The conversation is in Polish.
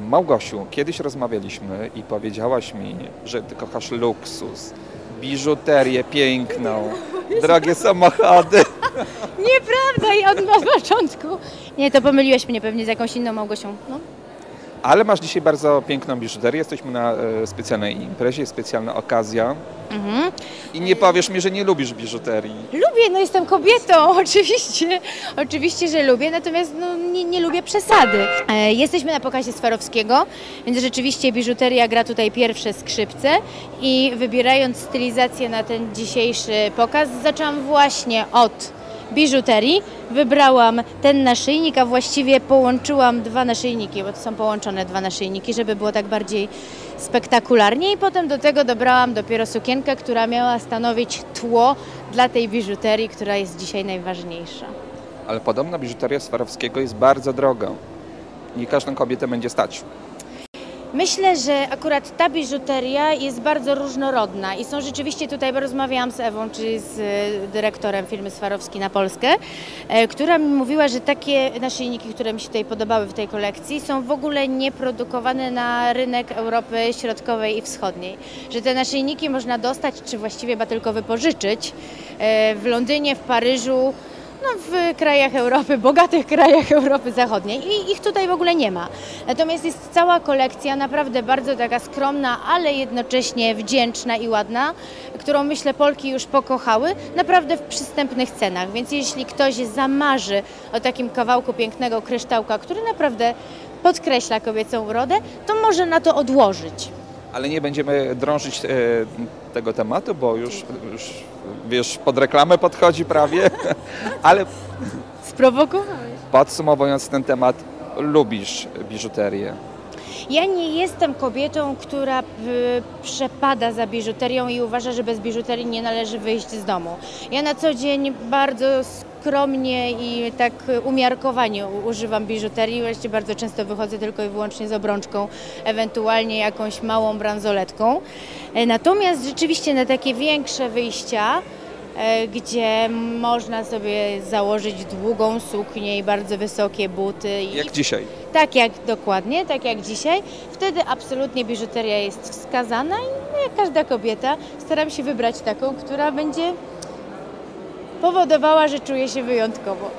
Małgosiu, kiedyś rozmawialiśmy i powiedziałaś mi, że ty kochasz luksus, biżuterię piękną, drogie samochody. Nieprawda i od, od początku. Nie, to pomyliłeś mnie pewnie z jakąś inną Małgosią. No. Ale masz dzisiaj bardzo piękną biżuterię. Jesteśmy na e, specjalnej imprezie, jest specjalna okazja. Mhm. I nie powiesz mi, że nie lubisz biżuterii. Lubię, no jestem kobietą, oczywiście. Oczywiście, że lubię, natomiast no, nie, nie lubię przesady. E, jesteśmy na pokazie Swarowskiego, więc rzeczywiście biżuteria gra tutaj pierwsze skrzypce i wybierając stylizację na ten dzisiejszy pokaz, zaczęłam właśnie od biżuterii. Wybrałam ten naszyjnik, a właściwie połączyłam dwa naszyjniki, bo to są połączone dwa naszyjniki, żeby było tak bardziej spektakularnie i potem do tego dobrałam dopiero sukienkę, która miała stanowić tło dla tej biżuterii, która jest dzisiaj najważniejsza. Ale podobno biżuteria Swarowskiego jest bardzo droga. Nie każdą kobietę będzie stać. Myślę, że akurat ta biżuteria jest bardzo różnorodna i są rzeczywiście tutaj, bo rozmawiałam z Ewą, czyli z e, dyrektorem firmy Swarowski na Polskę, e, która mi mówiła, że takie naszyjniki, które mi się tutaj podobały w tej kolekcji, są w ogóle nieprodukowane na rynek Europy Środkowej i Wschodniej. Że te naszyjniki można dostać, czy właściwie chyba tylko wypożyczyć e, w Londynie, w Paryżu, no, w krajach Europy, bogatych krajach Europy Zachodniej i ich tutaj w ogóle nie ma. Natomiast jest cała kolekcja, naprawdę bardzo taka skromna, ale jednocześnie wdzięczna i ładna, którą myślę Polki już pokochały, naprawdę w przystępnych cenach. Więc jeśli ktoś zamarzy o takim kawałku pięknego kryształka, który naprawdę podkreśla kobiecą urodę, to może na to odłożyć. Ale nie będziemy drążyć e, tego tematu, bo już, już wiesz, pod reklamę podchodzi prawie. Ale Sprowokowałeś. podsumowując ten temat, lubisz biżuterię. Ja nie jestem kobietą, która y, przepada za biżuterią i uważa, że bez biżuterii nie należy wyjść z domu. Ja na co dzień bardzo skromnie i tak umiarkowanie używam biżuterii. Właściwie bardzo często wychodzę tylko i wyłącznie z obrączką, ewentualnie jakąś małą bransoletką. E, Natomiast rzeczywiście na takie większe wyjścia, e, gdzie można sobie założyć długą suknię i bardzo wysokie buty. Jak dzisiaj. tak jak dokładnie, tak jak dzisiaj. Wtedy absolutnie biżuteria jest wskazana i jak każda kobieta staram się wybrać taką, która będzie powodowała, że czuję się wyjątkowo.